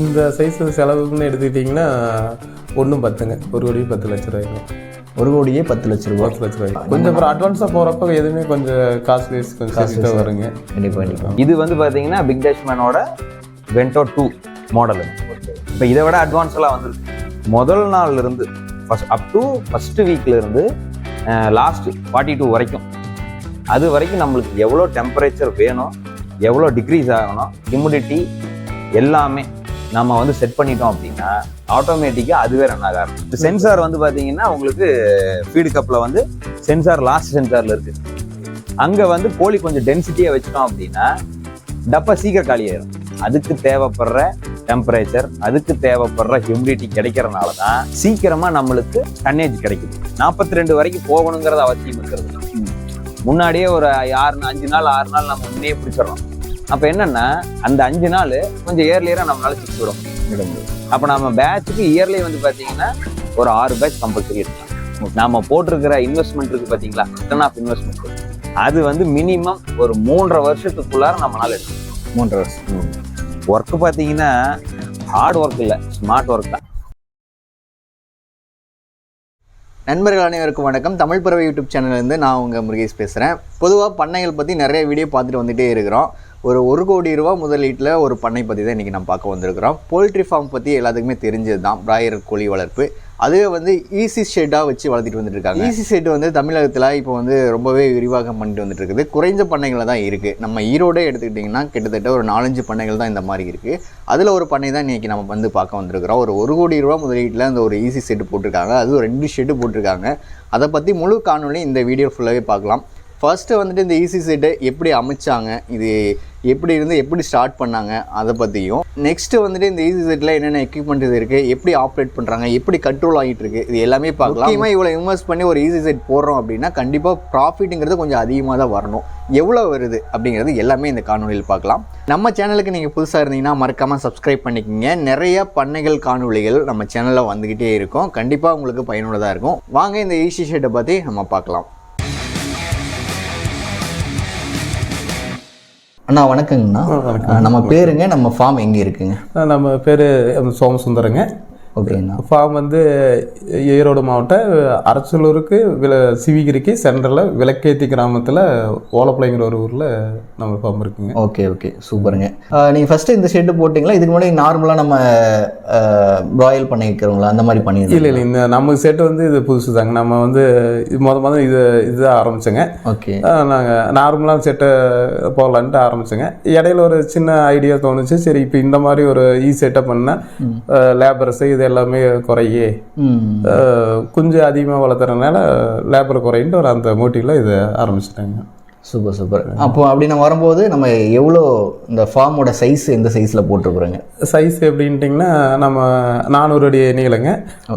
இந்த சைஸ் செலவுன்னு எடுத்துக்கிட்டிங்கன்னா ஒன்றும் பத்துங்க. ஒரு கோடி பத்து லட்ச ரூபாய்ங்க. ஒரு கோடியே பத்து லட்ச ரூபா. பத்து லட்ச ரூபாய்க்கு கொஞ்சம் அப்புறம் அட்வான்ஸாக போகிறப்ப எதுவுமே கொஞ்சம் காசு வேஸ்ட் கொஞ்சம் சேர்த்துட்டு வருங்க. கண்டிப்பாக கண்டிப்பாக இது வந்து பார்த்தீங்கன்னா பிக் டேஷ்மேனோட வென்டோ டூ மாடல் இப்போ இதை விட அட்வான்ஸ்லாம் வந்துருக்கு முதல் நாள்ல இருந்து ஃபஸ்ட் அப் டு ஃபஸ்ட்டு வீக்ல இருந்து லாஸ்ட் ஃபார்ட்டி டூ வரைக்கும். அது வரைக்கும் நம்மளுக்கு எவ்வளோ டெம்பரேச்சர் வேணும் எவ்வளோ டிக்ரீஸ் ஆகணும் ஹியூமிடிட்டி எல்லாமே நம்ம வந்து செட் பண்ணிட்டோம் அப்படின்னா ஆட்டோமேட்டிக்காக அதுவே ரன் ஆக ஆரம்பிக்கும் சென்சார் வந்து பார்த்தீங்கன்னா உங்களுக்கு ஃபீடு கப்பில் வந்து சென்சார் லாஸ்ட் சென்சாரில் இருக்குது அங்கே வந்து கோழி கொஞ்சம் டென்சிட்டியாக வச்சிட்டோம் அப்படின்னா டப்பா சீக்கிரம் காலியாயிரும் அதுக்கு தேவைப்படுற டெம்பரேச்சர் அதுக்கு தேவைப்படுற ஹியூமிடிட்டி கிடைக்கிறனால தான் சீக்கிரமா நம்மளுக்கு டன்னேஜ் கிடைக்குது. நாற்பத்தி ரெண்டு வரைக்கும் போகணுங்கிறது அவசியம் இருக்கிறது. முன்னாடியே ஒரு ஆறு அஞ்சு நாள் ஆறு நாள் நம்ம முன்னே பிடிச்சிடறோம். அப்போ என்னன்னா அந்த அஞ்சு நாள் கொஞ்சம் இயர்லியராக நம்மளால சிக்ஸ் விட முடியும் அப்போ நம்ம பேட்சுக்கு இயர்லி வந்து பார்த்தீங்கன்னா ஒரு ஆறு பேட்ச் கம்பல்சரி எடுக்கலாம். நாம போட்டிருக்கிற இன்வெஸ்ட்மெண்ட் இருக்கு பார்த்தீங்களா ரிட்டர்ன் ஆஃப் இன்வெஸ்ட்மெண்ட் அது வந்து மினிமம் ஒரு மூன்றரை வருஷத்துக்குள்ளார நம்மளால எடுக்கலாம் மூன்று வருஷம். ஒர்க் பார்த்தீங்கன்னா ஹார்ட் ஒர்க் இல்லை ஸ்மார்ட் ஒர்க் தான். நண்பர்கள் அனைவருக்கும் வணக்கம். தமிழ் பறவை யூடியூப் சேனல்லேருந்து நான் உங்கள் முருகேஷ் பேசுகிறேன் பொதுவாக பண்ணைகள் பற்றி நிறைய வீடியோ பார்த்துட்டு வந்துட்டே இருக்கிறோம். ஒரு ஒரு கோடி ரூபா முதலீட்டில் ஒரு பண்ணை பற்றி தான் இன்றைக்கி நம்ம பார்க்க வந்திருக்கிறோம். போல்ட்ரி ஃபார்ம் பற்றி எல்லாத்துக்குமே தெரிஞ்சது தான் பிராயர் கோழி வளர்ப்பு. அதுவே வந்து ஈஸி ஷெட்டாக வச்சு வளர்த்திட்டு வந்துட்டு இருக்காங்க ஈஸி ஷெட் வந்து தமிழகத்தில் இப்போ வந்து ரொம்பவே விரிவாக்கம் பண்ணிட்டு வந்துட்டு இருக்குது குறைஞ்ச பண்ணைகளில் தான் இருக்குது நம்ம ஈரோடே எடுத்துக்கிட்டிங்கன்னா கிட்டத்தட்ட ஒரு நாலஞ்சு பண்ணைகள் தான் இந்த மாதிரி இருக்குது அதில் ஒரு பண்ணை தான் இன்றைக்கி நம்ம வந்து பார்க்க வந்திருக்கிறோம். ஒரு ஒரு கோடி ரூபா முதலீட்டில் அந்த ஒரு ஈஸி செட்டு போட்டிருக்காங்க. அதுவும் ரெண்டு ஷெட்டு போட்டிருக்காங்க. அதை பற்றி முழு காணொளி இந்த வீடியோ ஃபுல்லாகவே பார்க்கலாம். ஃபர்ஸ்ட்டு வந்துட்டு இந்த ஈசி செட்டை எப்படி அமைச்சாங்க இது எப்படி இருந்து எப்படி ஸ்டார்ட் பண்ணாங்க அதை பற்றியும் நெக்ஸ்ட்டு வந்துட்டு இந்த ஈஸி செட்டில் என்னென்ன எக்யூப்மெண்ட் இது இருக்குது எப்படி ஆப்ரேட் பண்ணுறாங்க எப்படி கண்ட்ரோல் ஆகிட்டு இருக்குது இது எல்லாமே பார்க்கலாம். முக்கியமாக இவ்வளோ இன்வெஸ்ட் பண்ணி ஒரு ஈசி செட் போடுறோம் அப்படின்னா கண்டிப்பாக ப்ராஃபிட்டுங்கிறது கொஞ்சம் அதிகமாக தான் வரணும். எவ்வளோ வருது அப்படிங்கிறது எல்லாமே இந்த காணொலியில் பார்க்கலாம். நம்ம சேனலுக்கு நீங்கள் புதுசாக இருந்தீங்கன்னா மறக்காமல் சப்ஸ்கிரைப் பண்ணிக்கோங்க. நிறைய பண்ணைகள் காணொளிகள் நம்ம சேனலில் வந்துக்கிட்டே இருக்கும். கண்டிப்பாக உங்களுக்கு பயனுள்ளதாக இருக்கும். வாங்க இந்த ஈசி ஷெட்டை பற்றி நம்ம பார்க்கலாம். அண்ணா வணக்கங்கண்ணா. நம்ம பேருங்க நம்ம ஃபார்ம் எங்கே இருக்குங்க? நம்ம பேர் சோமசுந்தரங்க. ஓகேண்ணா ஃபார்ம் வந்து ஈரோடு மாவட்டம் அரச்சலூருக்கு வில சிவிகிரிக்கு சென்டரில் விளக்கேத்தி கிராமத்தில் ஓலப்பளைங்கிற ஒரு ஊரில் நம்ம ஃபார்ம் இருக்குங்க. ஓகே ஓகே சூப்பருங்க. நீங்கள் ஃபஸ்ட்டு இந்த ஷெட்டு போட்டிங்களா? இதுக்கு முன்னாடி நார்மலாக நம்ம ப்ராயில் பண்ணி வைக்கிறோங்களா அந்த மாதிரி இல்லை பண்ணியிருக்கோம் இல்லை. இந்த நம்ம செட்டு வந்து இது புதுசு தாங்க நம்ம வந்து இது முத முத இது இதுதான் ஆரம்பிச்சோங்க. ஓகே நாங்கள் நார்மலாக செட்டை போடலான்ட்டு ஆரம்பிச்சோங்க. இடையில ஒரு சின்ன ஐடியா தோணுச்சு. சரி இப்போ இந்த மாதிரி ஒரு ஈ செட்டப் பண்ணால் லேபர்ஸு இது எல்லாமே குறையே. ம். அஹ், குஞ்சு அதிகமாக வளர்த்துறதுனால லேபர் குறைன்ட்டு ஒரு அந்த மோட்டிவில் இதை ஆரம்பிச்சிட்டாங்க. Super super. அப்போ அப்படி நம்ம வரும்போது நம்ம எவ்வளோ இந்த ஃபார்மோட சைஸ் எந்த சைஸில் போட்டிருக்குறோங்க? சைஸ் எப்படின்ட்டிங்கன்னா நம்ம நானூறு அடி நீளங்க.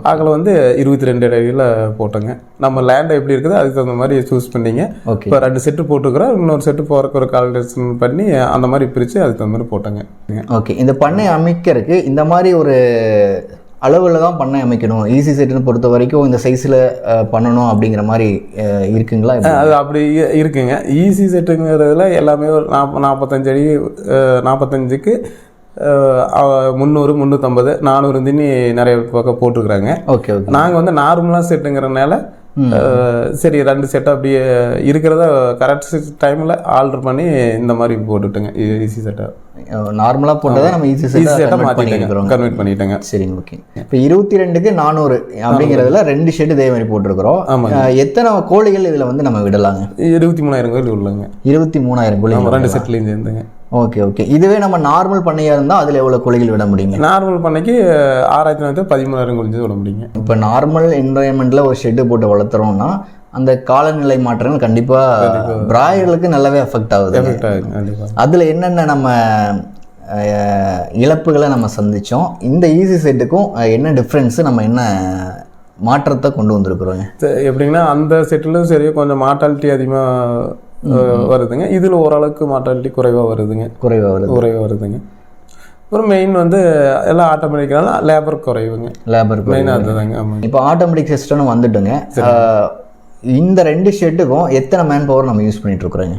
அகலம் வந்து இருபத்தி ரெண்டு அடியில் போட்டோங்க. நம்ம லேண்ட் எப்படி இருக்குதோ அதுக்கு தகுந்த மாதிரி சூஸ் பண்ணிங்க. ஓகே. இப்போ ரெண்டு செட்டு போட்டுக்கிறோம் இன்னொரு செட்டு போகிறக்கு ஒரு கால்குலேஷன் பண்ணி அந்த மாதிரி பிரித்து அதுக்கு தகுந்த மாதிரி போட்டோங்க. ஓகே. இந்த பண்ணை அமைக்கிறதுக்கு இந்த மாதிரி ஒரு அளவில் தான் பண்ணை அமைக்கணும். ஈஸி செட்டுன்னு பொறுத்த வரைக்கும் இந்த சைஸில் பண்ணணும் அப்படிங்கிற மாதிரி இருக்குங்களா? அது அப்படி இருக்குங்க. ஈஸி செட்டுங்கிறதுல எல்லாமே ஒரு நாற்ப நாற்பத்தஞ்சு அடி நாற்பத்தஞ்சுக்கு முந்நூறு முந்நூற்றம்பது நானூறு தினி நிறைய பக்கம் போட்டிருக்கிறாங்க. Okay okay. நாங்கள் வந்து நார்மலாக செட்டுங்கிறனால சரி ரெண்டு செட் அப்படியே இருக்கிறத கரெக்ட் டைமில் ஆல்டர் பண்ணி இந்த மாதிரி போட்டுட்டுங்க ஈஸி செட்டை நார்மலாக போட்டதை நம்ம ஈஸி ஈஸி செட்டை செட்டாக மாற்றிட்டேங்க பண்ணிக்கிறோம் கன்வெர்ட் பண்ணிட்டேங்க. சரிங்க ஓகே இப்போ இருபத்தி ரெண்டுக்கு நானூறு அப்படிங்கிறதுல ரெண்டு ஷெட் இதே மாதிரி போட்டிருக்கிறோம். எத்தனை கோழிகள் இதில் வந்து நம்ம விடலாங்க? இருபத்தி மூணாயிரம் கோயில் உள்ளங்க. இருபத்தி மூணாயிரம் கோழிகள் ரெண்டு செட்லேயும் சேர்ந்துங்க. ஓகே ஓகே இதுவே நம்ம நார்மல் பண்ணையாக இருந்தால் அதில் எவ்வளோ கோழிகள் விட முடியுங்க? நார்மல் பண்ணைக்கு ஆறாயிரத்தி நானூற்றி பதிமூணாயிரம் குளிஞ்சு விட முடியுங்க. இப்போ நார்மல் என்வரன்மெண்ட்டில் ஒரு ஷெட்டு போட்டு வளர்த்துறோம்னா அந்த காலநிலை மாற்றங்கள் கண்டிப்பாக பிராயர்களுக்கு நல்லாவே அஃபெக்ட் ஆகுது அதில் என்னென்ன நம்ம இழப்புகளை நம்ம சந்திச்சோம் இந்த ஈஸி செட்டுக்கும் என்ன டிஃப்ரென்ஸு நம்ம என்ன மாற்றத்தை கொண்டு வந்திருக்கிறோங்க? எப்படிங்கன்னா அந்த செட்டிலும் சரி கொஞ்சம் மார்ட்டாலிட்டி அதிகமாக வருதுங்க. இதில் ஓரளவுக்கு மார்ட்டாலிட்டி குறைவாக வருதுங்க. குறைவாக வருது. குறைவாக வருதுங்க. அப்புறம் மெயின் வந்து எல்லாம் ஆட்டோமேட்டிக்கனால லேபர் குறைவுங்க. லேபர் மெயினாக அதுதாங்க ஆமாங்க. இப்போ ஆட்டோமேட்டிக் சிஸ்டம்னு வந்துட்டுங்க. இந்த ரெண்டு ஷெட்டுக்கும் எத்தனை மேன் பவர் நம்ம யூஸ் பண்ணிட்டு இருக்கிறோங்க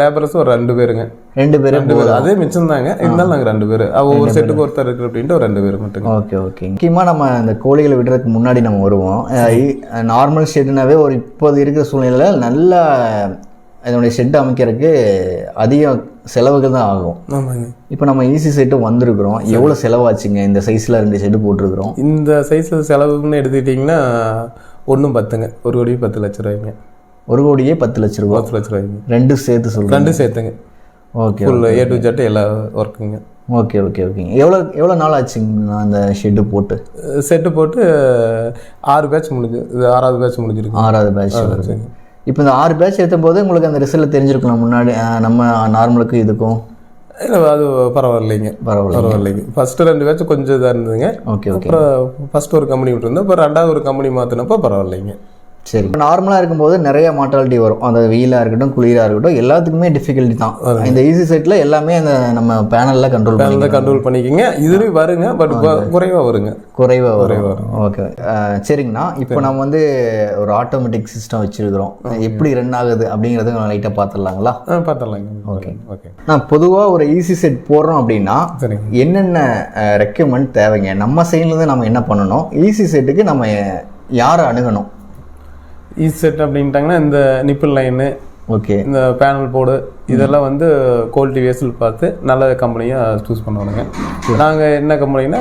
லேபர்ஸ் ஒரு ரெண்டு பேருங்க. ரெண்டு பேரும் ரெண்டு பேர். அதே மிச்சம் தாங்க இருந்தாலும் நாங்கள் ரெண்டு பேர். ஒவ்வொரு செட்டுக்கு ஒருத்தர் இருக்கு அப்படின்ட்டு ஒரு ரெண்டு பேர் மட்டுங்க. Okay okay. முக்கியமாக நம்ம இந்த கோழிகளை விடுறதுக்கு முன்னாடி நம்ம வருவோம். நார்மல் ஷெட்னாவே ஒரு இப்போது இருக்கிற சூழ்நிலையில் நல்ல இதனுடைய ஷெட் அமைக்கிறதுக்கு அதிக செலவுகள் தான் ஆகும். ஆமாங்க. இப்போ நம்ம ஈஸி செட்டு வந்திருக்கிறோம். எவ்வளோ செலவாச்சுங்க? இந்த சைஸில் ரெண்டு ஷெட்டு போட்டிருக்கிறோம். இந்த சைஸில் செலவுன்னு எடுத்துக்கிட்டிங்கன்னா ஒன்றும் பத்துங்க. ஒரு கோடி பத்து லட்ச ரூபாய்ங்க. ஒரு கோடியே பத்து லட்ச ரூபா? பத்து லட்ச ரூபாய்ங்க. ரெண்டு சேர்த்து சொல்கிறேன் ரெண்டு சேர்த்துங்க. Okay full A to Z எல்லா ஒர்க்குங்க ஓகே ஓகே ஓகேங்க. எவ்வளோ எவ்வளோ நாள் ஆச்சுங்க அந்த ஷெட்டு போட்டு? செட்டு போட்டு ஆறு பேட்ச் முடிஞ்சு இது ஆறாவது பேட்ச் முடிஞ்சிருக்கு. ஆறாவது பேட்ச் வருது இப்போ இந்த ஆறு பேட்ச் எடுத்த போது உங்களுக்கு அந்த ரிசல்ட் தெரிஞ்சிருக்கலாம். முன்னாடி நம்ம நார்மலுக்கு இதுக்கும். அது பரவாயில்லைங்க. பரவாயில்ல பரவாயில்லைங்க. ஃபர்ஸ்ட் ரெண்டு பேட்ச் கொஞ்சம் இதாக இருந்ததுங்க. ஓகே ஓகே அப்புறம் ஃபர்ஸ்ட் ஒரு கம்பெனி விட்டுருந்தோம். இப்போ ரெண்டாவது ஒரு கம்பெனி மாற்றினப்போ பரவாயில்லைங்க. சரி. நார்மலாக இருக்கும்போது நிறைய மார்ட்டாலிட்டி வரும். அந்த வெயிலாக இருக்கட்டும் குளிராக இருக்கட்டும் எல்லாத்துக்குமே டிஃபிகல்ட்டி தான். இந்த ஈஸி செட்டில் எல்லாமே அந்த நம்ம பேனலில் கண்ட்ரோல் பண்ணி கண்ட்ரோல் பண்ணிக்கங்க. இதுலேயும் வருங்க பட் குறைவாக வருங்க. குறைவாக வரும். ஓகே சரிங்கண்ணா. இப்போ நம்ம வந்து ஒரு ஆட்டோமேட்டிக் சிஸ்டம் வச்சுருக்கிறோம். எப்படி ரன் ஆகுது அப்படிங்கிறத லைட்டாக பார்த்துடலாங்களா? பார்த்துடலாங்க. ஓகே ஓகே நான் பொதுவாக ஒரு ஈஸி செட் போடுறோம் அப்படின்னா என்னென்ன ரெக்யூமெண்ட் தேவைங்க? நம்ம சைட்லேருந்து நம்ம என்ன பண்ணணும்? ஈஸி செட்டுக்கு நம்ம யாரை அணுகணும்? ஈ செட் அப்படின்ட்டாங்கன்னா இந்த நிப்பிள் லைனு ஓகே இந்த பேனல் போர்டு இதெல்லாம் வந்து குவாலிட்டி வேஸில் பார்த்து நல்ல கம்பெனியாக சூஸ் பண்ணுவானுங்க. நாங்கள் என்ன கம்பெனினா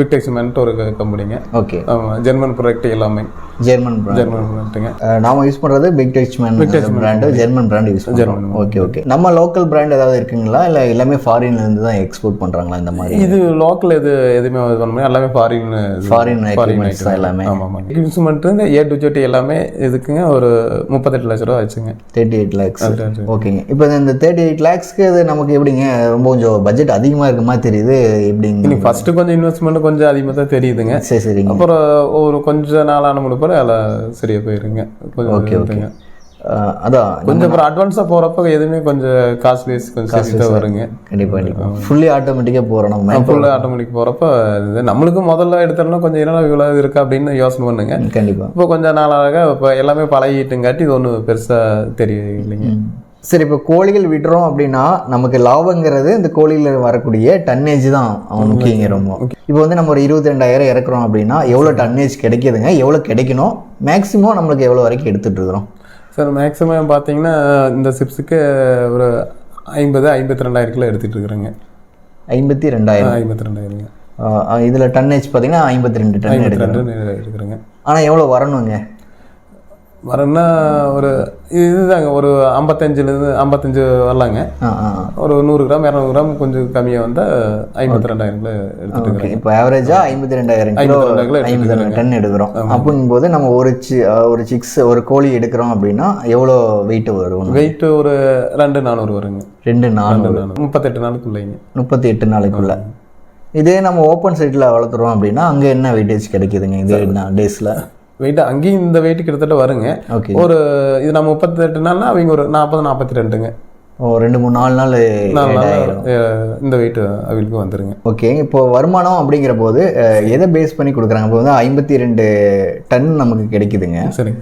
விக்டெக்ஸ்மென்ட் ஒரு கம்பெனிங்க ஓகே ஜெர்மன் ப்ராடக்ட் எல்லாமே. ஜெர்மன் ஜெர்மன் ப்ராடக்ட்டுங்க நாம யூஸ் பண்றது Big Dutchman brand German brand use பண்ணுறோம் ஓகே ஓகே நம்ம லோக்கல் பிராண்ட் ஏதாவது இருக்குங்களா? இல்லை எல்லாமே ஃபாரின்ல இருந்து தான் எக்ஸ்போர்ட் பண்றாங்களா இந்த மாதிரி? இது லோக்கல் எது எதுவுமே இது பண்ண முடியாது. எல்லாமே ஃபாரின் ஃபாரின் எக்யூப்மெண்ட்ஸ் தான் எல்லாமே. ஆமாம் ஆமாம் இந்த ஏ டு ஜெட் எல்லாமே இதுக்குங்க ஒரு முப்பத்தெட்டு லட்ச ரூபா ஆச்சுங்க. தேர்ட்டி எயிட் லேக்ஸ் ஓகேங்க இப்போ இந்த தேர்ட்டி எயிட் லேக்ஸ்க்கு இது நமக்கு எப்படிங்க? ரொம்ப கொஞ்சம் பட்ஜெட் அதிகமாக இருக்க மாதிரி தெரியுது. எப்படிங்க ஃபர்ஸ்ட் கொஞ்சம் இன்வெஸ்ட்மெண்ட் கொஞ்சம் அதிகமாக தான் தெரியுதுங்க. சரி சரிங்க. அப்புறம் ஒரு கொஞ்ச நாளான முடிப்போம் அதில் சரியா போயிருங்க. கொஞ்சம் ஓகே ஓகே இதுங்க. அதான் கொஞ்சம் அப்புறம் அட்வான்ஸாக போகிறப்ப எதுவுமே கொஞ்சம் காஸ்ட் வைஸ் கொஞ்சம் சேர்த்து வருங்க. கண்டிப்பாக கண்டிப்பாக ஃபுல்லி ஆட்டோமேட்டிக்காக போகிறோம் நம்ம ஃபுல்லாக ஆட்டோமேட்டிக் போகிறப்ப இது நம்மளுக்கு முதல்ல எடுத்தோம்னா கொஞ்சம் என்னடா இவ்வளோ இருக்கா அப்படின்னு யோசனை பண்ணுங்க. கண்டிப்பாக இப்போ கொஞ்சம் நாளாக இப்போ எல்லாமே பழகிட்டுங்காட்டி இது ஒன்றும் பெருசாக தெரியலைங்க. சரி இப்போ கோழிகள் விடுறோம் அப்படின்னா நமக்கு லாபங்கிறது இந்த கோழியில் வரக்கூடிய டன்னேஜ் தான். அவன் முக்கியங்க ரொம்ப. இப்போ வந்து நம்ம ஒரு இருபத்தி ரெண்டாயிரம் இறக்குறோம் அப்படின்னா எவ்வளோ டன்னேஜ் கிடைக்குதுங்க? எவ்வளோ கிடைக்கணும்? மேக்ஸிமம் நம்மளுக்கு எவ்வளோ வரைக்கும் எடுத்துட்டு இருக்கிறோம்? சார் மேக்ஸிமம் பார்த்தீங்கன்னா இந்த சிப்ஸுக்கு ஒரு ஐம்பது ஐம்பத்தி ரெண்டாயிரம் கிலோ எடுத்துகிட்டு இருக்கிறேங்க. ஐம்பத்தி ரெண்டாயிரம் ஐம்பத்தி ரெண்டாயிரங்க இதில் டன்னேஜ் பார்த்தீங்கன்னா ஐம்பத்தி ரெண்டு டன் எடுக்கிறேங்க. ஆனால் எவ்வளோ வரணுங்க? வரேன்னா ஒரு இதுதாங்க ஒரு ஐம்பத்தஞ்சுலேருந்து ஐம்பத்தஞ்சு வரலாங்க. ஒரு நூறு கிராம் இரநூறு கிராம் கொஞ்சம் கம்மியாக வந்தால் ஐம்பத்தி ரெண்டாயிரம் கிலோ எடுத்துட்டு இப்போ ஆவரேஜா ஐம்பத்தி ரெண்டாயிரம் கிலோ 52,000 கிலோ ஐம்பத்தி ரெண்டு டன் எடுக்கிறோம். அப்படிங்கும்போது நம்ம ஒரு சி ஒரு சிக்ஸ் ஒரு கோழி எடுக்கிறோம் அப்படின்னா எவ்வளோ வெயிட் வரும்? வெயிட் ஒரு ரெண்டு நானூறு வருங்க. ரெண்டு நாலு ரெண்டு நானூறு. முப்பத்தெட்டு நாளுக்குள்ளைங்க. முப்பத்தி எட்டு நாளைக்குள்ள. இதே நம்ம ஓப்பன் சைட்டில் வளர்த்துறோம் அப்படின்னா அங்கே என்ன வெயிட்டேஜ் கிடைக்குதுங்க? இது என்ன டேஸில் வெயிட் அங்கேயும் இந்த வெயிட் கிட்டத்தட்ட வருங்க. ஓகே ஒரு இது நான் முப்பத்தெட்டு நாள்னா அவங்க ஒரு நாற்பது நாற்பத்தி ரெண்டுங்க ஓ ரெண்டு மூணு நாலு நாள் இந்த வெயிட் அவங்களுக்கு வந்துருங்க. ஓகே இப்போ வருமானம் அப்படிங்கிற போது எதை பேஸ் பண்ணி கொடுக்குறாங்க? இப்போ வந்து ஐம்பத்தி ரெண்டு டன் நமக்கு கிடைக்குதுங்க. சரிங்க.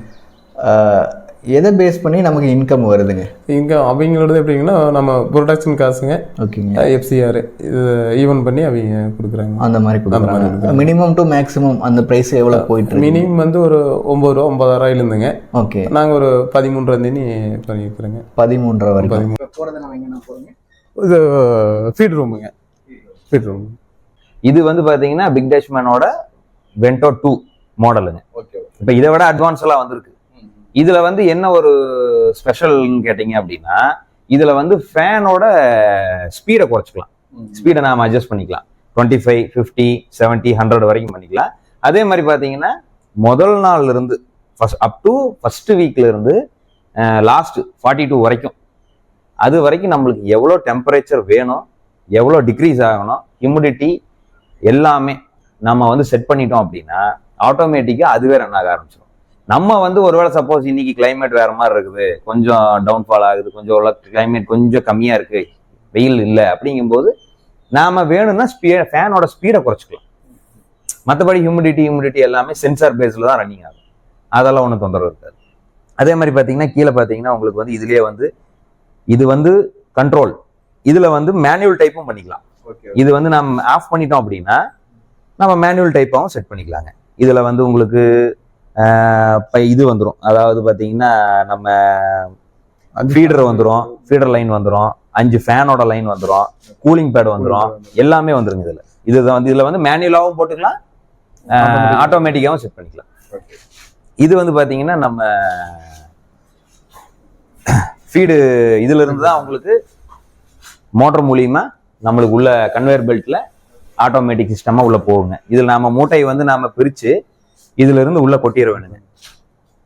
எதை பேஸ் பண்ணி நமக்கு இன்கம் வருதுங்க? இங்கே அவங்களோடது எப்படிங்கன்னா நம்ம ப்ரொடக்ஷன் காசுங்க. ஓகேங்க. எஃப்சிஆர் இது ஈவன் பண்ணி அவங்க கொடுக்குறாங்க. அந்த மாதிரி கொடுக்குறாங்க. மினிமம் டு மேக்ஸிமம் அந்த ப்ரைஸ் எவ்வளோ போயிட்டு இருக்கு? மினிமம் வந்து ஒரு ஒம்பது ரூபா ஒம்பதாயிரம் இருந்துங்க. ஓகே. நாங்கள் ஒரு பதிமூன்று தேதி பண்ணியிருக்கிறோங்க பதிமூன்றரை வரைக்கும். இது ஃபீட் ரூமுங்க ஃபீட் ரூம் இது வந்து பாத்தீங்கன்னா பிக் டேஷ்மேனோட வென்டோ டூ மாடலுங்க இப்போ இதை விட அட்வான்ஸ் எல்லாம் வந்திருக்கு. இதுல வந்து என்ன ஒரு ஸ்பெஷல்னு கேட்டிங்க அப்படின்னா இதுல வந்து ஃபேனோட ஸ்பீடை குறைச்சிக்கலாம். ஸ்பீடை நாம அட்ஜஸ்ட் பண்ணிக்கலாம். Twenty five fifty seventy hundred வரைக்கும் பண்ணிக்கலாம். அதே மாதிரி பார்த்தீங்கன்னா முதல் நாள்ல இருந்து ஃபர்ஸ்ட் அப் டு ஃபர்ஸ்ட் வீக்ல இருந்து லாஸ்ட் ஃபார்ட்டி டூ வரைக்கும். அது வரைக்கும் நம்மளுக்கு எவ்வளோ டெம்பரேச்சர் வேணும் எவ்வளோ டிக்ரீஸ் ஆகணும் ஹியூமிடிட்டி எல்லாமே நம்ம வந்து செட் பண்ணிட்டோம் அப்படின்னா ஆட்டோமேட்டிக்காக அதுவே ரன் ஆக ஆரம்பிச்சிடும் நம்ம வந்து ஒருவேளை சப்போஸ் இன்னைக்கு climate வேற மாதிரி இருக்குது. கொஞ்சம் டவுன்ஃபால் ஆகுது. கொஞ்சம் climate கொஞ்சம் கம்மியாக இருக்கு. வெயில் இல்லை அப்படிங்கும்போது நாம வேணும்னா ஸ்பீ ஃபேனோட ஸ்பீடை குறைச்சிக்கலாம். மற்றபடி ஹியூமிடிட்டி ஹியூமிடிட்டி எல்லாமே சென்சார் பேஸில் தான் ரன்னிங் ஆகும். அதெல்லாம் ஒன்றும் தொந்தரவு இருக்காது. அதே மாதிரி பார்த்தீங்கன்னா கீழே பார்த்தீங்கன்னா உங்களுக்கு வந்து இதுலயே வந்து இது வந்து கண்ட்ரோல் இதுல வந்து மேனுவல் டைப்பும் பண்ணிக்கலாம். ஓகே இது வந்து நம்ம ஆஃப் பண்ணிட்டோம் அப்படின்னா நம்ம மேனுவல் டைப்பாகவும் செட் பண்ணிக்கலாங்க. இதுல வந்து உங்களுக்கு இது வந்துடும் அதாவது பார்த்தீங்கன்னா நம்ம ஃபீடர் வந்துடும் ஃபீடர் லைன் வந்துடும் அஞ்சு ஃபேனோட லைன் வந்துடும் கூலிங் பேட் வந்துடும் எல்லாமே வந்துருங்க இதுல. இதுதான் வந்து இதுல வந்து மேனுவலாகவும் போட்டுக்கலாம் ஆட்டோமேட்டிக்காகவும் செட் பண்ணிக்கலாம். இது வந்து பாத்தீங்கன்னா நம்ம ஃபீடு இதுல இருந்து தான் உங்களுக்கு மோட்டர் மூலியமா நம்மளுக்கு உள்ள கன்வேயர் பெல்ட்ல ஆட்டோமேட்டிக் சிஸ்டமா உள்ள போகுங்க. இதுல நாம மூட்டையை வந்து நாம பிரிச்சு இதுல இருந்து உள்ள கொட்டிட வேணுங்க.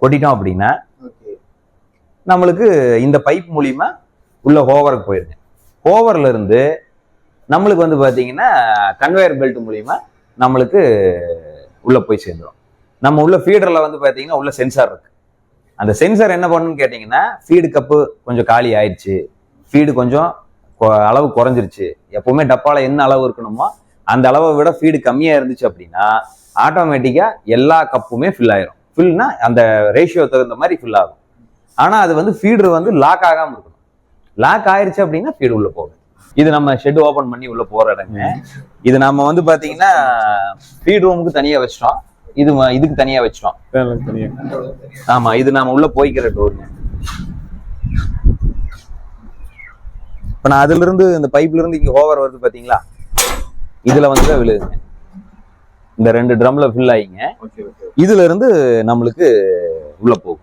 கொட்டிட்டோம் அப்படின்னா நம்மளுக்கு இந்த பைப் மூலியமா உள்ள ஹோவருக்கு போயிருங்க. ஹோவர்ல இருந்து நம்மளுக்கு வந்து பாத்தீங்கன்னா கன்வேயர் பெல்ட் மூலியமா நம்மளுக்கு உள்ள போய் சேர்ந்துடும் நம்ம உள்ள ஃபீடர்ல வந்து பாத்தீங்கன்னா உள்ள சென்சார் இருக்கு. அந்த சென்சார் என்ன பண்ணுன்னு கேட்டிங்கன்னா ஃபீடு கப்பு கொஞ்சம் காலி ஆயிடுச்சு. ஃபீடு கொஞ்சம் அளவு குறைஞ்சிருச்சு. எப்பவுமே டப்பால என்ன அளவு இருக்கணுமோ அந்த அளவை விட ஃபீடு கம்மியா இருந்துச்சு அப்படின்னா ஆட்டோமேட்டிக்கா எல்லா கப்புமே ஃபில் ஆயிரும். ஃபில்னா அந்த ரேஷியோ தகுந்த மாதிரி ஃபில் ஆகும். ஆனா அது வந்து ஃபீடர் வந்து லாக் ஆகாம இருக்கணும். லாக் ஆயிருச்சு அப்படின்னா ஃபீடு உள்ள போகும் இது நம்ம ஷெட் ஓபன் பண்ணி உள்ள போற இடங்க. இது நம்ம வந்து பாத்தீங்கன்னா ஃபீட் ரூமுக்கு தனியா வச்சிட்டோம். இது இதுக்கு தனியா வச்சிட்டோம். ஆமா இது நாம உள்ள போய்க்கிற டோருங்க இப்ப நான் அதுல இருந்து இந்த பைப்ல இருந்து இங்க ஓவர் வருது பாத்தீங்களா? இதுல வந்து விழுதுங்க இந்த ரெண்டு ட்ரம்ல ஃபில் ஆயிங்க. ஓகே ஓகே இதுல இருந்து நம்மளுக்கு உள்ள போகும்.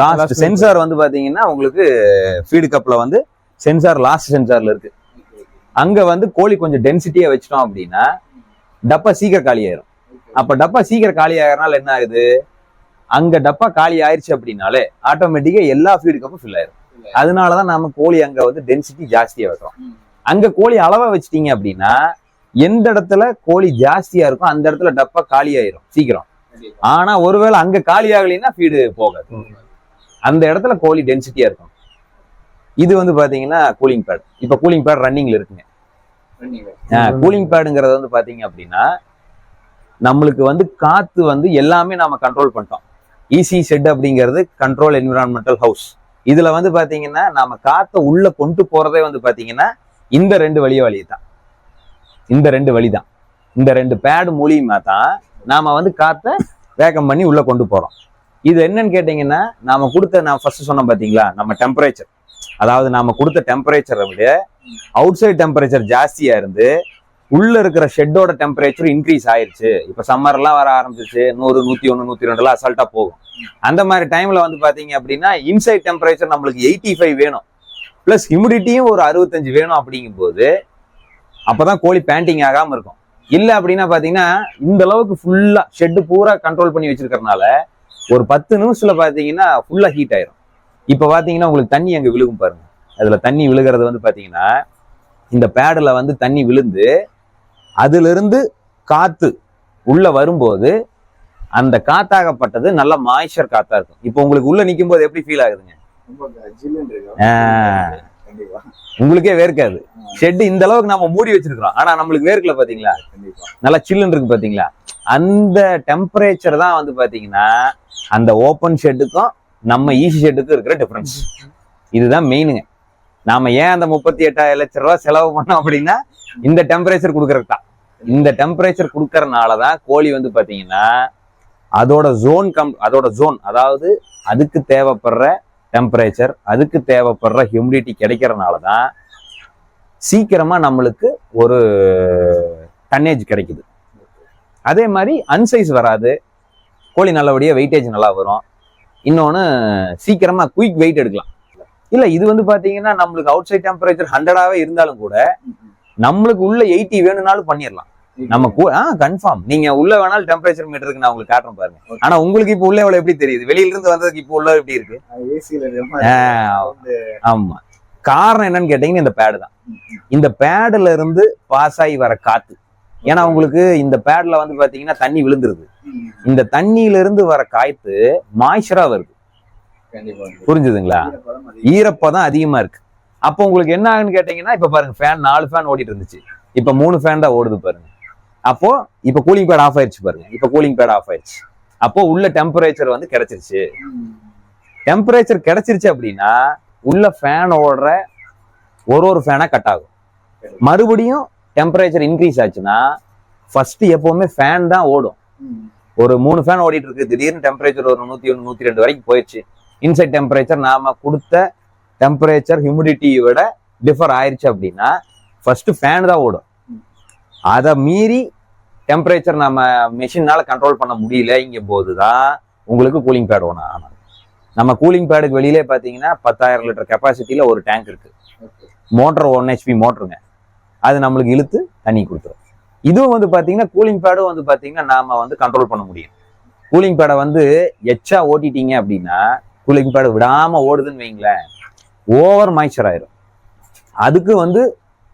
லாஸ்ட் சென்சார் வந்து பாத்தீங்கன்னா உங்களுக்கு ஃபீடு கப்ல வந்து சென்சார் லாஸ்ட் சென்சார்ல இருக்கு. அங்க வந்து கோழி கொஞ்சம் டென்சிட்டியா வச்சிட்டோம் அப்படின்னா டப்பா சீக்கிரம் காலி ஆயிரும். அப்ப டப்பா சீக்கிரம் காலி ஆகிறனால என்ன ஆகுது? அங்க டப்பா காலி ஆயிருச்சு அப்படின்னாலே ஆட்டோமேட்டிக்கா எல்லா ஃபீடு கப்பும் ஃபில் ஆயிரும். அதனாலதான் நாம கோழி அங்க வந்து டென்சிட்டி ஜாஸ்தியா வைக்கிறோம். அங்க கோழி அளவா வச்சிட்டீங்க அப்படின்னா எந்த இடத்துல கோழி ஜாஸ்தியா இருக்கும் அந்த இடத்துல டப்பா காலி ஆயிரும் சீக்கிரம். ஆனா ஒருவேளை அங்க காலி ஆகலைன்னா ஃபீடு போகாது அந்த இடத்துல கோழி டென்சிட்டியா இருக்கும். இது வந்து பாத்தீங்கன்னா கூலிங் பேட் இப்ப கூலிங் பேட் ரன்னிங்ல இருக்குங்க. கூலிங் பேடுங்கிறது வந்து பாத்தீங்க அப்படின்னா நம்மளுக்கு வந்து காத்து வந்து எல்லாமே நாம கண்ட்ரோல் பண்ணிட்டோம். ஈசி ஷெட் அப்படிங்கிறது கண்ட்ரோல் என்விரான்மெண்டல் ஹவுஸ் இதுல வந்து பாத்தீங்கன்னா நாம காத்தை உள்ள கொண்டு போறதே வந்து பாத்தீங்கன்னா இந்த ரெண்டு வழிய வழி தான் இந்த ரெண்டு வழி தான் இந்த ரெண்டு பேடு மூலியமா தான் நாம வந்து காத்தை வேகம் பண்ணி உள்ள கொண்டு போறோம். இது என்னன்னு கேட்டீங்கன்னா நாம கொடுத்த நான் ஃபர்ஸ்ட் சொன்னோம் பாத்தீங்களா நம்ம டெம்பரேச்சர் அதாவது நாம கொடுத்த டெம்பரேச்சரை விட அவுட் சைட் டெம்பரேச்சர் ஜாஸ்தியா இருந்து உள்ள இருக்கிற ஷெட்டோட டெம்பரேச்சர் இன்க்ரீஸ் ஆயிருச்சு. இப்ப சம்மர்லாம் வர ஆரம்பிச்சிச்சு நூறு நூத்தி ஒன்று நூத்தி ரெண்டுலாம் அசால்ட்டா போகும். அந்த மாதிரி டைம்ல வந்து பாத்தீங்க அப்படின்னா இன்சைட் டெம்பரேச்சர் நம்மளுக்கு எயிட்டி ஃபைவ் வேணும். பிளஸ் ஹியூமிடிட்டியும் ஒரு அறுபத்தஞ்சு வேணும் அப்படிங்கும்போது அப்பதான் கோழி பேண்டிங் ஆகாம இருக்கும். இல்லை அப்படின்னா பாத்தீங்கன்னா இந்த அளவுக்கு ஃபுல்லா ஷெட் பூரா கண்ட்ரோல் பண்ணி வச்சிருக்கறனால ஒரு பத்து நிமிஷத்துல பாத்தீங்கன்னா ஃபுல்லா ஹீட் ஆயிரும். இப்ப பாத்தீங்கன்னா உங்களுக்கு தண்ணி அங்க விழுகும் பாருங்க. அதுல தண்ணி விழுகிறது வந்து பாத்தீங்கன்னா இந்த பேடில் வந்து தண்ணி விழுந்து அதுல இருந்து காத்து உள்ள வரும்போது அந்த காத்தாகப்பட்டது நல்ல மாய்ச்சர் காத்தா இருக்கும். இப்போ உங்களுக்கு உள்ள நிற்கும் போது எப்படி ஃபீல் ஆகுதுங்க? உங்களுக்கே வேர்க்காது. ஷெட் இந்த அளவுக்கு நம்ம மூடி வச்சிருக்கிறோம். ஆனா நம்மளுக்கு வேர்க்கல பாத்தீங்களா? நல்லா சில்லுன்னு இருக்கு பாத்தீங்களா? அந்த டெம்பரேச்சர் தான் வந்து பாத்தீங்கன்னா அந்த ஓப்பன் ஷெட்டுக்கும் நம்ம ஈசி ஷெட்டுக்கும் இருக்கிற டிஃபரன்ஸ் இதுதான் மெயினுங்க நாம ஏன் அந்த முப்பத்தி எட்டாயிரம் லட்சம் ரூபாய் செலவு பண்ணோம் அப்படின்னா இந்த டெம்பரேச்சர் கொடுக்கறதுக்கு தான். இந்த டெம்பரேச்சர் கொடுக்கறனால தான் கோழி வந்து பாத்தீங்கன்னா அதோட ஜோன் கம் அதோட ஜோன் அதாவது அதுக்கு தேவைப்படுற டெம்பரேச்சர் அதுக்கு தேவைப்படுற ஹியூமிடிட்டி கிடைக்கிறனால தான் சீக்கிரமா நம்மளுக்கு ஒரு டன்னேஜ் கிடைக்குது. அதே மாதிரி அன்சைஸ் வராது. கோழி நல்லபடியா வெயிட்டேஜ் நல்லா வரும். இன்னொன்று சீக்கிரமா குயிக் வெயிட் எடுக்கலாம். இல்ல இது வந்து பாத்தீங்கன்னா நம்மளுக்கு அவுட் சைட் டெம்பரேச்சர் ஹண்ட்ரடாவே இருந்தாலும் கூட நம்மளுக்கு உள்ள எயிட்டி வேணும்னாலும் பண்ணிடலாம் நம்ம கன்ஃபார்ம் நீங்க உள்ள வேணாலும் டெம்பரேச்சர் மீட்டருக்கு நான் உங்களுக்கு காட்டுறேன் பாருங்க. ஆனா உங்களுக்கு இப்போ உள்ள எவ்வளவு எப்படி தெரியுது? வெளியில இருந்து வந்ததுக்கு இப்போ உள்ள எப்படி இருக்கு? ஆமா. காரணம் என்னன்னு கேட்டீங்கன்னா இந்த பேடு தான். இந்த பேடுல இருந்து பாஸ் ஆகி வர காத்து. ஏன்னா உங்களுக்கு இந்த பேட்ல வந்து பாத்தீங்கன்னா தண்ணி விழுந்துருது. இந்த தண்ணியில இருந்து வர காய்த்து மாய்ச்சரா வருது. புரிஞ்சுதுங்களா? ஈரப்பதம் அதிகம். இருக்கு. அப்போ உங்களுக்கு என்ன ஆகுன்னு கேட்டீங்கன்னா இப்ப பாருங்க ஃபேன் நாலு ஃபேன் ஓடிட்டு இருந்துச்சு. இப்ப மூணு ஃபேன் தான் ஓடுது பாருங்க. அப்போ இப்போ கூலிங் பேட் ஆஃப் ஆயிடுச்சு பாருங்க. இப்போ கூலிங் பேட் ஆஃப் ஆயிடுச்சு அப்போ உள்ள டெம்பரேச்சர் வந்து கிடைச்சிருச்சு. டெம்பரேச்சர் கிடைச்சிருச்சு அப்படின்னா உள்ள ஃபேன் ஓடுற ஒரு ஒரு ஃபேனா கட் ஆகும். மறுபடியும் டெம்பரேச்சர் இன்க்ரீஸ் ஆச்சுன்னா ஃபர்ஸ்ட் எப்பவுமே ஃபேன் தான் ஓடும். ஒரு மூணு ஃபேன் ஓடிட்டு இருக்கு. திடீர்னு டெம்பரேச்சர் ஒரு நூத்தி ஒன்று நூத்தி ரெண்டு வரைக்கும் போயிடுச்சு இன்சைட் டெம்பரேச்சர் நாம கொடுத்த டெம்பரேச்சர் ஹியூமிடிட்டியை விட டிஃபர் ஆயிடுச்சு அப்படின்னா ஃபர்ஸ்ட் ஃபேன் தான் ஓடும். அதை மீறி டெம்பரேச்சர் நம்ம மெஷினால கண்ட்ரோல் பண்ண முடியலங்கும் போது தான் உங்களுக்கு கூலிங் பேட் ஒன்று ஆனால் நம்ம கூலிங் பேடுக்கு வெளியிலே பார்த்தீங்கன்னா பத்தாயிரம் லிட்டர் கெப்பாசிட்டியில் ஒரு டேங்க் இருக்கு. மோட்டர் ஒன் ஹெச்பி மோட்டருங்க. அது நம்மளுக்கு இழுத்து தண்ணி கொடுத்துரும். இதுவும் வந்து பார்த்தீங்கன்னா கூலிங் பேடும் வந்து பார்த்தீங்கன்னா நாம் வந்து கண்ட்ரோல் பண்ண முடியும். கூலிங் பேடை வந்து எச்சா ஓட்டிட்டீங்க அப்படின்னா கூலிங் பேடு விடாம ஓடுதுன்னு வைங்களேன் ஓவர் மாய்ச்சர் ஆயிரும். அதுக்கு வந்து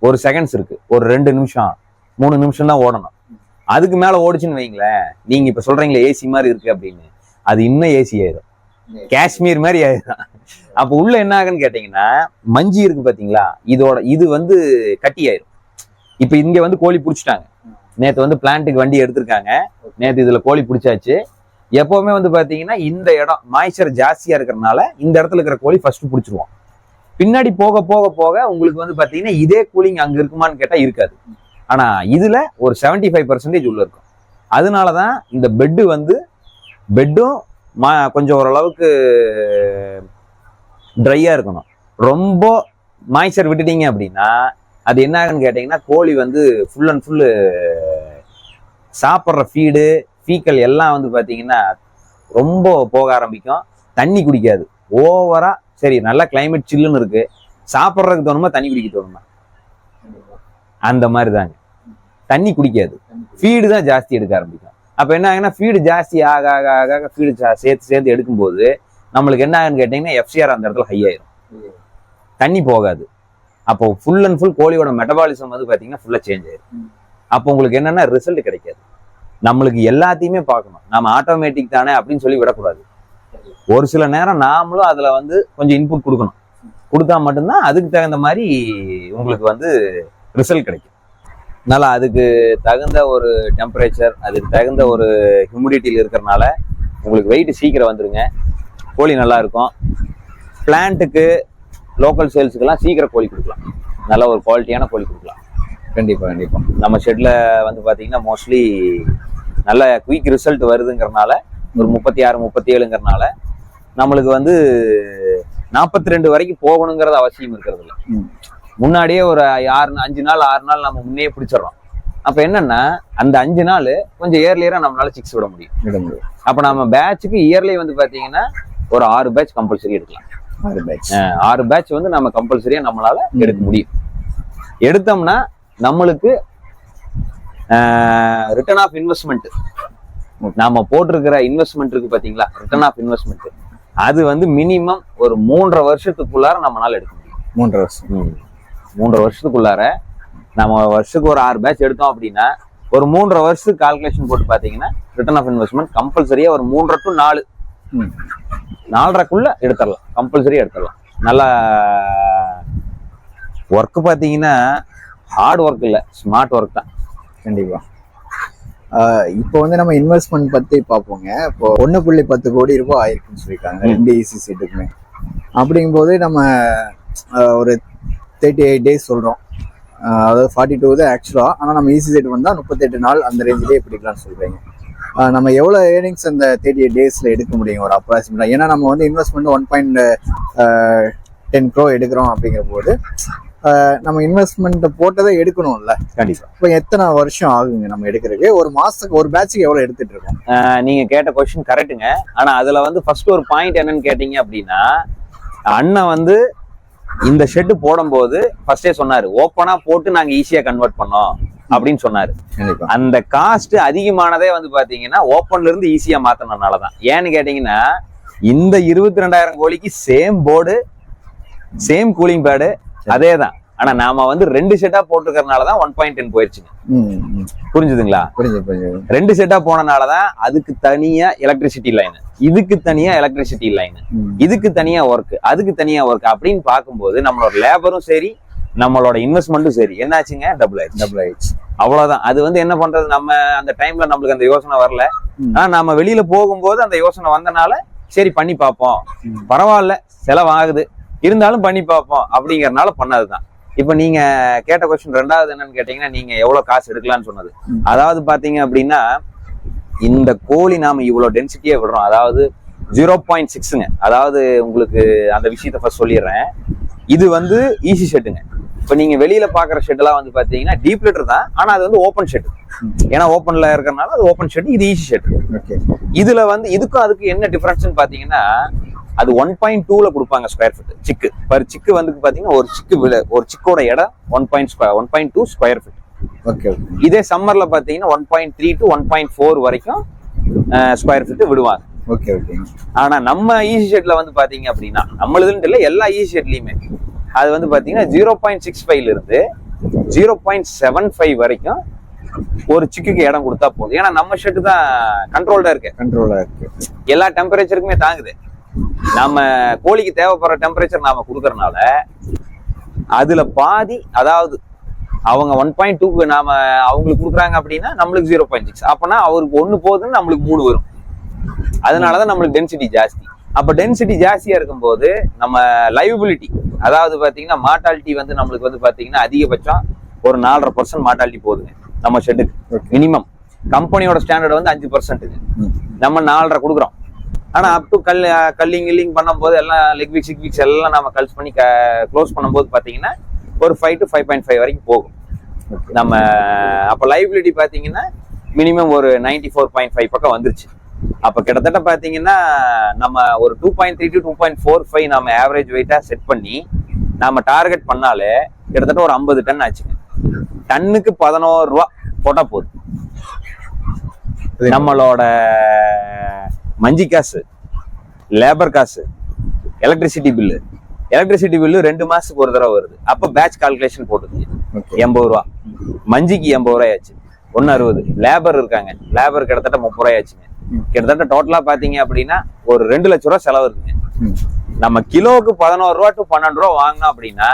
ஒரு செகண்ட்ஸ் இருக்கு. ஒரு ரெண்டு நிமிஷம் மூணு நிமிஷம் தான் ஓடணும். அதுக்கு மேல ஓடுச்சுன்னு வைங்களேன் நீங்க இப்ப சொல்றீங்களே ஏசி மாதிரி இருக்கு அப்படின்னு. அது இன்னும் ஏசி ஆயிரும். காஷ்மீர் மாதிரி ஆயிரும். அப்ப உள்ள என்ன ஆகுன்னு கேட்டீங்கன்னா மஞ்சி இருக்கு பாத்தீங்களா? இதோட இது வந்து கட்டி ஆயிரும். இப்ப இங்க வந்து கோழி பிடிச்சிட்டாங்க. நேத்து வந்து பிளான்ட்டுக்கு வண்டி எடுத்திருக்காங்க. நேத்து இதுல கோழி பிடிச்சாச்சு. எப்போவுமே வந்து பார்த்தீங்கன்னா இந்த இடம் மாய்ச்சர் ஜாஸ்தியாக இருக்கிறனால இந்த இடத்துல இருக்கிற கோழி ஃபர்ஸ்ட் பிடிச்சிருவோம் பின்னாடி போக போக போக உங்களுக்கு வந்து பார்த்தீங்கன்னா இதே கூலிங் அங்கே இருக்குமான்னு கேட்டால் இருக்காது. ஆனால் இதில் ஒரு 75% ஃபைவ் பர்சன்டேஜ் உள்ள இருக்கும். அதனால தான் இந்த பெட்டு வந்து பெட்டும் மா கொஞ்சம் ஓரளவுக்கு ட்ரையாக இருக்கணும். ரொம்ப மாய்ச்சர் விட்டுட்டீங்க அப்படின்னா அது என்ன ஆகுன்னு கேட்டிங்கன்னா கோழி வந்து ஃபுல் அண்ட் ஃபுல்லு சாப்பிட்ற ஃபீடு ஃபீக்கல் எல்லாம் வந்து பார்த்தீங்கன்னா ரொம்ப போக ஆரம்பிக்கும். தண்ணி குடிக்காது. ஓவராக சரி நல்லா கிளைமேட் சில்லுன்னு இருக்கு. சாப்பிட்றதுக்கு தோணுமா? தண்ணி குடிக்க தோணுமா? அந்த மாதிரி தாங்க. தண்ணி குடிக்காது. ஃபீடு தான் ஜாஸ்தி எடுக்க ஆரம்பிக்கும். அப்போ என்ன ஆகுன்னா ஃபீடு ஜாஸ்தி ஆக ஆக ஆக ஆக ஃபீடு சேர்த்து சேர்த்து எடுக்கும்போது நம்மளுக்கு என்ன ஆகுன்னு கேட்டிங்கன்னா எஃப்சிஆர் அந்த இடத்துல ஹை ஆயிரும். தண்ணி போகாது. அப்போ ஃபுல் அண்ட் ஃபுல் கோழியோட மெட்டபாலிசம் வந்து பார்த்தீங்கன்னா ஃபுல்லாக சேஞ்ச் ஆயிடும் அப்போ உங்களுக்கு என்னென்னா ரிசல்ட் கிடைக்காது. நம்மளுக்கு எல்லாத்தையுமே பார்க்கணும். நம்ம ஆட்டோமேட்டிக் தானே அப்படின்னு சொல்லி விடக்கூடாது. ஒரு சில நேரம் நாமளும் அதில் வந்து கொஞ்சம் இன்புட் கொடுக்கணும். கொடுத்தா மட்டும்தான் அதுக்கு தகுந்த மாதிரி உங்களுக்கு வந்து ரிசல்ட் கிடைக்கும். நல்லா அதுக்கு தகுந்த ஒரு டெம்பரேச்சர் அதுக்கு தகுந்த ஒரு ஹியூமிடிட்டியில் இருக்கிறனால உங்களுக்கு வெயிட் சீக்கிரம் வந்துடுங்க கோழி நல்லா இருக்கும். பிளான்ட்டுக்கு லோக்கல் சேல்ஸுக்கெல்லாம் சீக்கிரம் கோழி கொடுக்கலாம். நல்ல ஒரு குவாலிட்டியான கோழி கொடுக்கலாம். கண்டிப்பா கண்டிப்பா. நம்ம ஷெட்ல வந்து பாத்தீங்கன்னா மோஸ்ட்லி நல்ல குயிக் ரிசல்ட் வருதுங்கிறனால ஒரு முப்பத்தி ஆறு முப்பத்தி ஏழுங்கிறனால நம்மளுக்கு வந்து நாற்பத்தி ரெண்டு வரைக்கும் போகணுங்கிறது அவசியம் இருக்கிறது இல்ல. முன்னாடியே ஒரு ஆறு அஞ்சு நாள் ஆறு நாள் நம்ம முன்னே பிடிச்சிடுறோம். அப்ப என்னன்னா அந்த அஞ்சு நாள் கொஞ்சம் இயர்லியரா நம்மளால சிக்ஸ் விட முடியும். விட முடியும். அப்ப நம்ம பேட்சுக்கு இயர்லி வந்து பாத்தீங்கன்னா ஒரு ஆறு பேட்ச் கம்பல்சரி எடுக்கலாம். ஆறு பேட்ச் ஆறு பேட்ச் வந்து நம்ம கம்பல்சரியா நம்மளால எடுக்க முடியும். எடுத்தோம்னா நம்மளுக்கு ரிட்டர்ன் ஆஃப் இன்வெஸ்ட்மெண்ட் நாம போட்டிருக்கிற இன்வெஸ்ட்மெண்ட் இருக்கு பாத்தீங்களா? ரிட்டர்ன் ஆஃப் இன்வெஸ்ட்மெண்ட் அது வந்து மினிமம் ஒரு மூன்றரை வருஷத்துக்குள்ளார நம்மளால எடுக்க முடியும். மூன்று வருஷம். மூன்றரை வருஷத்துக்குள்ளார நம்ம வருஷத்துக்கு ஒரு ஆறு பேட்ச் எடுத்தோம் அப்படின்னா ஒரு மூன்றரை வருஷத்துக்கு கால்குலேஷன் போட்டு பாத்தீங்கன்னா ரிட்டர்ன் ஆஃப் இன்வெஸ்ட்மெண்ட் கம்பல்சரியா ஒரு மூன்றரை டு நாலு. நாலரைக்குள்ள எடுத்துடலாம். கம்பல்சரி எடுத்துடலாம். நல்லா ஒர்க் பார்த்தீங்கன்னா ஹார்ட் ஒர்க் இல்லை ஸ்மார்ட் ஒர்க் தான். கண்டிப்பா. ஆஹ் இப்போ வந்து நம்ம இன்வெஸ்ட்மெண்ட் பத்தி பார்ப்போங்க. இப்போ ஒண்ணு புள்ளி பத்து கோடி ரூபாய் ஆயிருக்குன்னு சொல்லியிருக்காங்க. ரெண்டு ஈசி செட்டுக்குமே அப்படிங்கும்போது நம்ம ஒரு தேர்ட்டி எயிட் டேஸ் சொல்றோம். ஆஹ் அதாவது ஃபார்ட்டி டூ தான் ஆக்சுவலா ஆனா நம்ம ஈசி செட் வந்தா முப்பத்தெட்டு நாள் அந்த ரேஞ்சிலே பிடிக்கலாம்னு சொல்றீங்க. ஆஹ் நம்ம எவ்வளோ ஏர்னிங்ஸ் அந்த தேர்ட்டி எயிட் டேஸ்ல எடுக்க முடியும் ஒரு அப்ராக்சிமேட்டா ஏன்னா நம்ம வந்து investment one point ten grow எடுக்கிறோம் அப்படிங்கிற போது நம்ம இன்வெஸ்ட்மெண்ட் போட்டதை எடுக்கணும்ல. கண்டிப்பா. இப்போ எத்தனை வருஷம் ஆகுங்க நம்ம எடுக்கிறதுக்கு? ஒரு மாசத்துக்கு ஒரு பேட்சுக்கு எவ்வளவு எடுத்துட்டு இருக்கோம்? நீங்க கேட்ட கொஸ்டின் கரெக்ட்டுங்க ஆனா அதுல வந்து ஃபர்ஸ்ட் ஒரு பாயிண்ட் என்னன்னு கேட்டீங்க அப்படின்னா அண்ணன் வந்து இந்த ஷெட் போடும்போது ஃபர்ஸ்டே சொன்னாரு ஓப்பனா போட்டு நாங்க ஈஸியா கன்வெர்ட் பண்ணோம். அப்படின்னு சொன்னாரு. அந்த காஸ்ட் அதிகமானதே வந்து பாத்தீங்கன்னா ஓப்பன்ல இருந்து ஈஸியா மாத்தினதுனாலதான் ஏன்னு கேட்டீங்கன்னா இந்த இருபத்தி ரெண்டாயிரம் கோழிக்கு same board same cooling pad அதே தான் ஆனா நாம வந்து ரெண்டு செட்டா போட்டுக்கிறதுனாலதான் ஒன் பாயிண்ட் டென் போயிருச்சுங்க. புரிஞ்சுதுங்களா? புரிஞ்சு புரிஞ்சு ரெண்டு செட்டா போனனாலதான் அதுக்கு தனியா எலக்ட்ரிசிட்டி லைன் இதுக்கு தனியா எலக்ட்ரிசிட்டி லைன். இதுக்கு தனியா ஒர்க் அதுக்கு தனியா ஒர்க் அப்படின்னு பார்க்கும்போது நம்மளோட லேபரும் சரி நம்மளோட இன்வெஸ்ட்மெண்ட்டும் சரி. என்னாச்சுங்க? டபுள் ஆயிடுச்சு டபுள் ஆயிடுச்சு அவ்வளவுதான். அது வந்து என்ன பண்றது? நம்ம அந்த டைம்ல நம்மளுக்கு அந்த யோசனை வரல. ஆனா நம்ம வெளியில போகும்போது அந்த யோசனை வந்தனால சரி பண்ணி பார்ப்போம். பரவாயில்ல. செலவாகுது. இருந்தாலும் பண்ணி பார்ப்போம் அப்படிங்கறதுனால பண்ணதுதான். இப்ப நீங்க கேட்ட கொஸ்டின் ரெண்டாவது என்னன்னு கேட்டீங்கன்னா நீங்க எவ்வளவு காசு எடுக்கலாம்னு சொன்னது. அதாவது பாத்தீங்க அப்படின்னா இந்த கோழி நாம இவ்வளவு டென்சிட்டியே விடுறோம். அதாவது ஜீரோ பாயிண்ட் சிக்ஸுங்க அதாவது உங்களுக்கு அந்த விஷயத்த ஃபர்ஸ்ட் சொல்லிடுறேன். இது வந்து ஈஸி ஷெட்டுங்க இப்போ நீங்க வெளியில பாக்குற ஷெட்லாம் வந்து பாத்தீங்கன்னா டீப் லிட்டர் தான். ஆனா அது வந்து ஓப்பன் ஷெட் ஏன்னா ஓப்பன்ல இருக்கறனால அது ஓப்பன் ஷெட் இது ஈஸி ஷெட் இதுல வந்து இதுக்கும் அதுக்கு என்ன டிஃபரன்ஸ்னு பாத்தீங்கன்னா அது ஒன் பாயிண்ட் டூல கொடுப்பாங்க square feet chick. Per chick வந்து பாத்தீங்கன்னா ஒரு சிக்கு விலை ஒரு சிக்கோட இடம் one point square one point two square feet okay okay இதே சம்மர்ல பாத்தீங்கன்னா one point three to one point four வரைக்கும் ஸ்கொயர் ஃபீட் விடுவாங்க. ஓகே ஓகே ஆனா நம்ம ஈஸி ஷெட்ல வந்து பாத்தீங்க அப்படின்னா நம்மளுதுன்னு இல்லை எல்லா ஈஸி ஷெட்லயுமே அது வந்து பாத்தீங்கன்னா ஜீரோ பாயிண்ட் சிக்ஸ் ஃபைவ்ல இருந்து ஜீரோ பாயிண்ட் செவன் ஃபைவ் வரைக்கும் ஒரு சிக்குக்கு இடம் கொடுத்தா போதும். ஏன்னா நம்ம ஷெட்டு தான் கண்ட்ரோல்டா இருக்கு. கண்ட்ரோலா இருக்கு. எல்லா டெம்பரேச்சருக்குமே தாங்குது. நம்ம கோழிக்கு தேவைப்படுற டெம்பரேச்சர் நாம கொடுக்கறனால அதுல பாதி அதாவது அவங்க ஒன் பாயிண்ட் டூக்கு நாம அவங்களுக்கு கொடுக்குறாங்க அப்படின்னா நம்மளுக்கு ஜீரோ பாயிண்ட் சிக்ஸ் அப்பனா அவருக்கு ஒன்று போகுதுன்னு நம்மளுக்கு மூணு வரும். அதனாலதான் நம்மளுக்கு டென்சிட்டி ஜாஸ்தி. அப்ப டென்சிட்டி ஜாஸ்தியா இருக்கும்போது நம்ம லைவபிலிட்டி அதாவது பாத்தீங்கன்னா மார்டாலிட்டி வந்து நம்மளுக்கு வந்து பாத்தீங்கன்னா அதிகபட்சம் ஒரு நாலரை பர்சன்ட் மார்டாலிட்டி போகுதுங்க. நம்ம ஷெட்டுக்கு. மினிமம் கம்பெனியோட ஸ்டாண்டர்ட் வந்து அஞ்சு பர்சன்ட்டுங்க ம். நம்ம நாலரை கொடுக்குறோம். ஆனா அப் டு கல் கல்லிங் கில்லிங் பண்ணும்போது எல்லாம் லெக் வீக்ஸ் சிக் வீக்ஸ் எல்லாம் நம்ம கல்ஸ் பண்ணி க்ளோஸ் பண்ணும்போது பாத்தீங்கன்னா ஒரு five to five point five வரைக்கும் போகும். நம்ம அப்போ லைபிலிட்டி பார்த்தீங்கன்னா மினிமம் ஒரு நைன்டி ஃபோர் பாயிண்ட் ஃபைவ் பக்கம் வந்துருச்சு. அப்போ கிட்டத்தட்ட பார்த்தீங்கன்னா நம்ம ஒரு two point three to two point four five நம்ம ஆவரேஜ் வெயிட்டாக செட் பண்ணி நம்ம டார்கெட் பண்ணாலே கிட்டத்தட்ட ஒரு ஐம்பது டன் ஆச்சுங்க. டன்னுக்கு பதினோரு ரூபா போட்டால் போதும். நம்மளோட மஞ்சி காசு லேபர் காசு எலக்ட்ரிசிட்டி பில்லு எலக்ட்ரிசிட்டி பில்லு ரெண்டு மாசத்துக்கு ஒரு தடவை வருது. அப்போ பேட்ச் கால்குலேஷன் ஓகே எண்பது ரூபா. மஞ்சிக்கு எண்பது ரூபாய் ஆச்சு ஒன்று அறுபது லேபர் இருக்காங்க. லேபர் கிட்டத்தட்ட முப்பது ரூபாய் ஆச்சுங்க. கிட்டத்தட்ட டோட்டலா பாத்தீங்க அப்படின்னா ஒரு ரெண்டு லட்ச ரூபா செலவு இருக்குங்க. நம்ம கிலோவுக்கு பதினோரு ரூபா டு பன்னெண்டு ரூபா வாங்கினோம் அப்படின்னா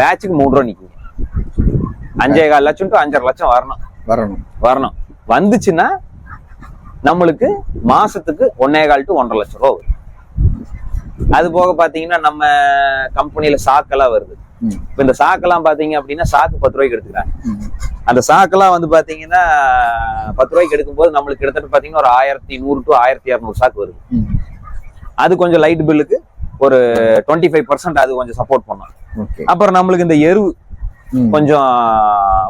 பேட்சுக்கு மூணு ரூபா நிக்குங்க. அஞ்சே கால் லட்சம் டு அஞ்சரை லட்சம் வரணும். வரணும். வரணும். வந்துச்சுன்னா நம்மளுக்கு மாசத்துக்கு ஒன்னே கால் டு ஒன்றரை லட்சம் ரூபா வரும் அது போக பாத்தீங்கன்னா நம்ம கம்பெனில சாக்கெல்லாம் வருது. இப்ப இந்த சாக்கெல்லாம் பாத்தீங்க அப்படின்னா சாக்கு பத்து ரூபாய்க்கு எடுத்துக்கிறாங்க. அந்த சாக்கெல்லாம் வந்து பாத்தீங்கன்னா பத்து ரூபாய்க்கு எடுக்கும்போது நம்மளுக்கு கிட்டத்தட்ட பாத்தீங்கன்னா ஒரு ஆயிரத்தி நூறு டு ஆயிரத்தி இரநூறு சாக்கு வருது. அது கொஞ்சம் லைட் பில்லுக்கு ஒரு டுவெண்ட்டி ஃபைவ் பர்சன்ட் அது கொஞ்சம் சப்போர்ட் பண்ணும் அப்புறம் நம்மளுக்கு இந்த எருவு ம். கொஞ்சம்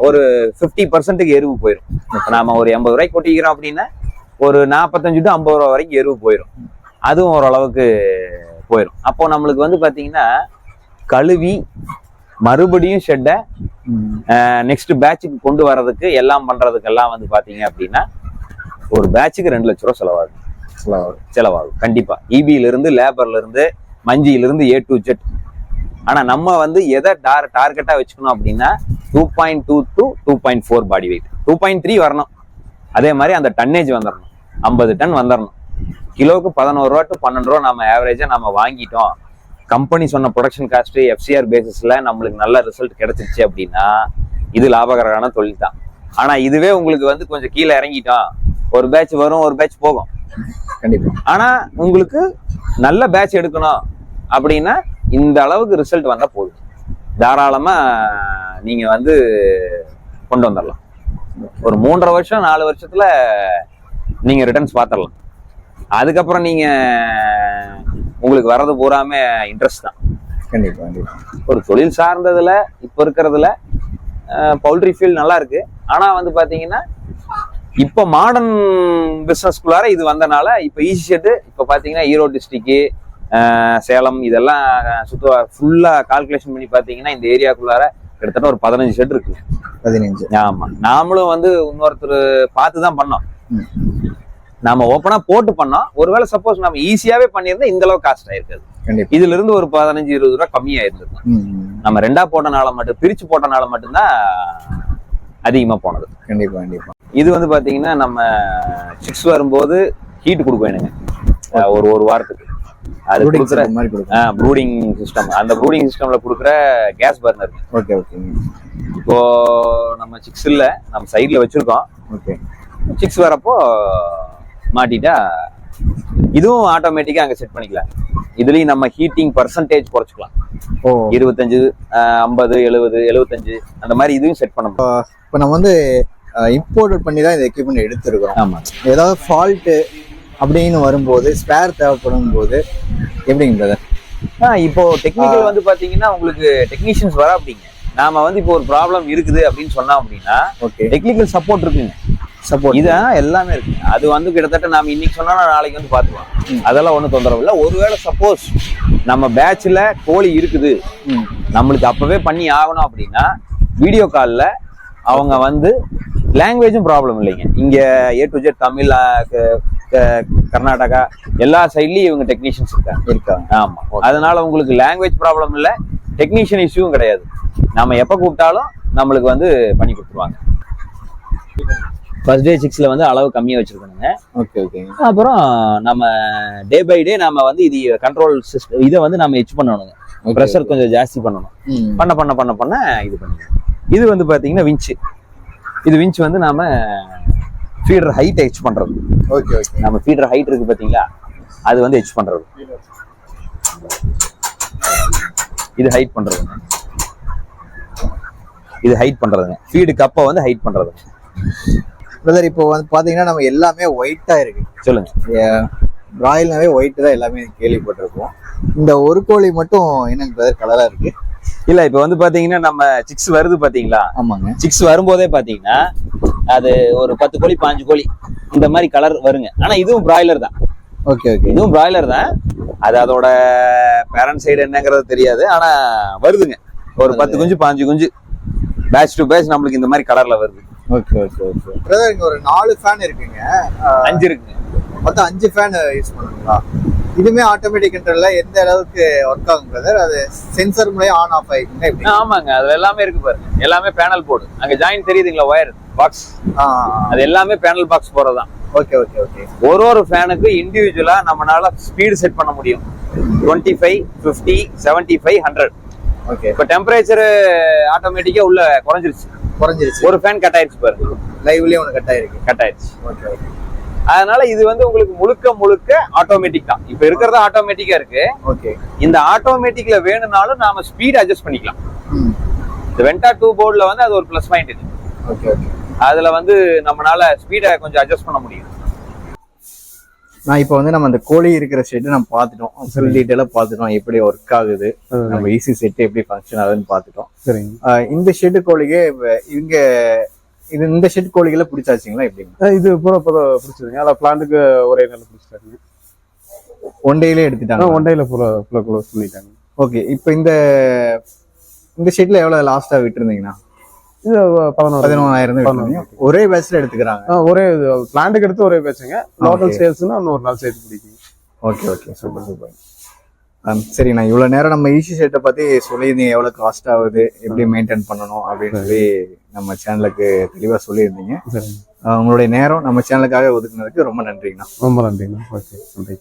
ஒரு ஃபிஃப்டி பர்சன்ட்டுக்கு எருவு போயிடும் இப்போ நாம ஒரு எண்பது ரூபாய்க்கு கொட்டிக்கிறோம் அப்படின்னா ஒரு நாற்பத்தஞ்சு டு ஐம்பது ரூபா வரைக்கும் எருவு போயிடும் அதுவும் ஓரளவுக்கு போயிடும் அப்போ நம்மளுக்கு வந்து பாத்தீங்கன்னா கழுவி மறுபடியும் ஷெட்டை. நெக்ஸ்ட் பேட்சுக்கு கொண்டு வர்றதுக்கு எல்லாம் பண்றதுக்கெல்லாம் வந்து பாத்தீங்க அப்படின்னா ஒரு பேட்சுக்கு ரெண்டு லட்ச ரூபா செலவாகும். செலவாகும் கண்டிப்பா. இபியில இருந்து லேபர்ல இருந்து மஞ்சியில இருந்து ஏ டு ஜெட் ஆனா நம்ம வந்து எதை டார் டார்கெட்டா வச்சுக்கணும் அப்படின்னா two point two to two point four body weight two point three வரணும். அதே மாதிரி அந்த டன்னேஜ் வந்துடணும் ஐம்பது டன் வந்துடணும் கிலோவுக்கு பதினோரு ரூபா டு பன்னெண்டு ரூபா நம்ம ஆவரேஜா நம்ம வாங்கிட்டோம். கம்பெனி சொன்ன ப்ரொடக்ஷன் காஸ்ட் எஃப்சிஆர் பேசிஸ்ல நம்மளுக்கு நல்ல ரிசல்ட் கிடைச்சிருச்சு அப்படின்னா இது லாபகரமான தொழில் தான் ஆனா இதுவே உங்களுக்கு வந்து கொஞ்சம் கீழே இறங்கிட்டோம். ஒரு பேட்ச் வரும் ஒரு பேட்ச் போகும். கண்டிப்பா. ஆனா உங்களுக்கு நல்ல பேட்ச் எடுக்கணும் அப்படின்னா இந்த அளவுக்கு ரிசல்ட் வந்தா போதும். தாராளமா நீங்க வந்து கொண்டு வந்துடலாம் ஒரு மூன்றரை வருஷம் நாலு வருஷத்துல நீங்க ரிட்டர்ன்ஸ் பார்த்துடலாம். அதுக்கப்புறம் நீங்க உங்களுக்கு வர்றது பூராமே இன்ட்ரெஸ்ட் தான். கண்டிப்பா கண்டிப்பா. ஒரு தொழில் சார்ந்ததுல இப்போ இருக்கிறதுல பவுல்ட்ரி ஃபீல்ட் நல்லா இருக்கு. ஆனா வந்து பாத்தீங்கன்னா இப்போ மாடர்ன் பிஸ்னஸ்குள்ளார இது வந்தனால இப்போ ஈஸி ஷெட்டு இப்போ பாத்தீங்கன்னா ஈரோடு டிஸ்ட்ரிக்கு சேலம் இதெல்லாம் சுத்த ஃபுல்லா கால்குலேஷன் பண்ணி பாத்தீங்கன்னா இந்த ஏரியாக்குள்ளார கிட்டத்தட்ட ஒரு பதினஞ்சு ஷெட் இருக்கு. பதினஞ்சு. ஆமா. நாமளும் வந்து இன்னொருத்தர் பார்த்து தான் பண்ணோம் ம். நாம ஓப்பனா போட்டு பண்ணோம் ஒருவேளை சப்போஸ் நம்ம ஈஸியாவே பண்ணியிருந்தா இந்த அளவுக்கு காஸ்ட் ஆயிருக்காது. இதுல இருந்து ஒரு பதினஞ்சு இருபது ரூபா கம்மியா இருந்திருக்கும். நம்ம ரெண்டா போட்டனால மட்டும் பிரிச்சு போட்டனால மட்டும்தான் அதிகமா போனது. கண்டிப்பா கண்டிப்பா. இது வந்து பாத்தீங்கன்னா நம்ம சிக்ஸ் வரும்போது ஹீட் அஹ் ஒரு ஒரு வாரத்துக்கு. அது கொடுக்குற ப்ரூடிங் சிஸ்டம் அந்த ப்ரூடிங் சிஸ்டம்ல கொடுக்குற கேஸ் பர்னர் ஓகே ஓகேங்க இப்போ நம்ம சிக்ஸ் இல்ல நம்ம சைட்ல வச்சிருக்கோம். ஓகே சிக்ஸ் வரப்போ மாட்டிட்டா இதுவும் ஆட்டோமேட்டிக்கா அங்க செட் பண்ணிக்கலாம். இதுலயும் நம்ம ஹீட்டிங் பர்சன்டேஜ் குறைச்சிக்கலாம். இருபத்தஞ்சு ஐம்பது எழுபது எழுபத்தஞ்சு அந்த மாதிரி இதுவும் செட் பண்ண இப்போ நம்ம வந்து இம்போர்ட் பண்ணி தான் இந்த எக்யூப்மெண்ட் எடுத்திருக்கிறோம். ஆமா. ஏதாவது ஃபால்ட்டு அப்படின்னு வரும்போது ஸ்பேர் தேவைப்படும் போது எப்படிங்க பிரதர் ஆ, இப்போ டெக்னிக்கல் வந்து பாத்தீங்கன்னா உங்களுக்கு டெக்னீஷியன்ஸ் வர அப்படிங்க நாம வந்து இப்போ ஒரு ப்ராப்ளம் இருக்குது அப்படின்னு சொன்னா அப்படின்னா டெக்னிக்கல் சப்போர்ட் இருக்குங்க. சப்போர்ட் இதான் எல்லாமே இருக்கு. அது வந்து கிட்டத்தட்ட நாம இன்னைக்கு சொன்னா நாளைக்கு வந்து பாத்துக்கலாம் ம். அதெல்லாம் ஒன்றும் தொந்தரவு இல்லை. ஒருவேளை சப்போஸ் நம்ம பேட்ச்ல கோழி இருக்குது. நம்மளுக்கு அப்பவே பண்ணி ஆகணும் அப்படின்னா வீடியோ காலில் அவங்க வந்து லாங்குவேஜும் ப்ராப்ளம் இல்லைங்க. இங்க A to Z Tamil Karnataka எல்லா சைட்லயும் இவங்க டெக்னீஷியன்ஸ் இருக்காங்க. இருக்காங்க. ஆமா. அதனால உங்களுக்கு லாங்குவேஜ் ப்ராப்ளம் இல்ல டெக்னீஷியன் இஷ்யூவும் கிடையாது. நம்ம எப்ப கூப்பிட்டாலும் நம்மளுக்கு வந்து பண்ணி கொடுத்துருவாங்க. ஃபர்ஸ்ட் டே சிக்ஸ்ல வந்து அளவு கம்மியா வச்சிருக்கணுங்க. ஓகே ஓகேங்க அப்புறம் நம்ம டே பை டே நம்ம வந்து இது கண்ட்ரோல் சிஸ்டம் இதை வந்து நம்ம எச் பண்ணணுங்க. ப்ரெஷர் கொஞ்சம் ஜாஸ்தி பண்ணணும். பண்ண பண்ண பண்ண பண்ண இது பண்ணிக்கணும் இது வந்து பாத்தீங்கன்னா விஞ்ச் இது விஞ்ச் வந்து நாம ஃபீடர் ஹைட் எச் பண்றது. ஓகே ஓகே நம்ம ஃபீடர் ஹைட் இருக்கு பாத்தீங்களா? அது வந்து எச் பண்றது. இது ஹைட் பண்றதுங்க. இது ஹைட் பண்றதுங்க. ஃபீடு கப்பை வந்து ஹைட் பண்றதுங்க. பிரதர் இப்போ வந்து பாத்தீங்கன்னா நம்ம எல்லாமே ஒயிட்டா இருக்கு. சொல்லுங்க. பிராயில்னாவே ஒயிட் தான் எல்லாமே கேள்விப்பட்டிருக்கோம் இந்த ஒரு கோழி மட்டும் என்னங்க பிரதர் கலரா இருக்கு? இல்ல இப்ப வந்து பாத்தீங்கன்னா நம்ம சிக்ஸ் வருது பாத்தீங்களா? ஆமாங்க. சிக்ஸ் வரும்போதே பாத்தீங்கன்னா அது ஒரு பத்து கோழி பாஞ்சு கோழி இந்த மாதிரி கலர் வருங்க. ஆனா இதுவும் பிராய்லர் தான். ஓகே ஓகே இதுவும் பிராய்லர் தான். அது அதோட பேரண்ட் சைடு என்னங்கிறது தெரியாது. ஆனா வருதுங்க. ஒரு பத்து குஞ்சு பாஞ்சு குஞ்சு. பேட்ச் டு பேட்ச் நம்மளுக்கு இந்த மாதிரி கலர்ல வருது. ஓகே ஓகே ஓகே பிரதர் இங்க ஒரு நாலு ஃபேன் இருக்குங்க. அஞ்சு இருக்குங்க. மொத்தம் அஞ்சு ஃபேன் யூஸ் பண்ணுங்களா இதுவுமே ஆட்டோமேட்டிக் கண்ட்ரோல்ல எந்த அளவுக்கு ஒர்க் ஆகும் பிரதர் அது சென்சர் மூலியம் ஆன் ஆஃப் ஆயிக்குங்க ஆமாங்க. அதுல எல்லாமே இருக்கு பாருங்க. எல்லாமே பேனல் போர்டு அங்க ஜாயின் தெரியுதுங்களா ஒயர் பாக்ஸ் அது எல்லாமே பேனல் பாக்ஸ் போறதுதான். ஓகே ஓகே ஓகே ஒரு ஒரு ஃபேனுக்கு இண்டிவிஜுவலா நம்மளால ஸ்பீடு செட் பண்ண முடியும். Twenty five fifty seventy five hundred okay இப்போ டெம்பரேச்சர் ஆட்டோமேட்டிக்கா உள்ள குறைஞ்சிருச்சு. குறைஞ்சிருச்சு. ஒரு ஃபேன் கட் ஆயிருச்சு பாருங்க லைவ்லயே ஒன்று கட் ஆயிருக்கு கட் ஆயிருச்சு ஓகே ஓகே அதனால இது வந்து உங்களுக்கு முழுக்க முழுக்க ஆட்டோமேட்டிக் தான். இப்ப இருக்கிறது ஆட்டோமேட்டிக்கா இருக்கு. ஓகே இந்த ஆட்டோமேட்டிக்ல வேணும்னாலும் நாம ஸ்பீட் அட்ஜஸ்ட் பண்ணிக்கலாம். இந்த வெண்டா டூ போர்டுல வந்து அது ஒரு ப்ளஸ் பாயிண்ட் இருக்கு ஓகே ஓகே அதுல வந்து நம்மளால ஸ்பீடை கொஞ்சம் அட்ஜஸ்ட் பண்ண முடியும். நான் இப்போ வந்து நம்ம அந்த கோழி இருக்கிற செட்டு நம்ம பார்த்துட்டோம். ஃபுல் டீட்டெயிலாக பார்த்துட்டோம். எப்படி ஒர்க் ஆகுது நம்ம ஈஸி செட்டு எப்படி ஃபங்க்ஷன் ஆகுதுன்னு பார்த்துட்டோம். சரிங்க. இந்த ஷெட்டு கோழிக்கு இப்ப இங்க இது இந்த ஷெட் கோழிகளை பிடிச்சாச்சுங்களா எப்படிங்க அஹ் இது பூரா பூரா பிடிச்சதுங்க அதான் பிளான்ட்டுக்கு ஒரே நாள் பிடிச்சிட்டாங்க. ஒன் டேலே எடுத்துட்டாங்க. ஒன் டேல பூரா ஃபுல்லாக க்ளோஸ் பண்ணிட்டாங்க. ஓகே இப்போ இந்த இந்த ஷெட்ல எவ்வளவு லாஸ்டா விட்டுருந்தீங்கன்னா? இது பதினோரு. பதினொன்றாயிரம் ஒரே பேட்ச்ல எடுத்துக்கிறாங்க. ஒரே பிளான்ட்டுக்கு எடுத்து ஒரே பேச்சுங்க லோக்கல். சேல்ஸ்னா இன்னொரு நாள் சேர்த்து பிடிக்குங்க ஓகே ஓகே சூப்பர் சூப்பர் சரி நான் இவ்வளவு நேரம் நம்ம ஈஸி ஷெட்டை பத்தி சொல்லியிருந்தீங்க. எவ்வளவு காஸ்ட் ஆகுது? எப்படி மெயின்டைன் பண்ணணும்? அப்படின்னு சொல்லி நம்ம சேனலுக்கு தெளிவா சொல்லியிருந்தீங்க. உங்களுடைய நேரம் நம்ம சேனலுக்காக ஒதுக்குனதுக்கு ரொம்ப நன்றிங்கண்ணா. ரொம்ப நன்றிண்ணா ஓகே நன்றி.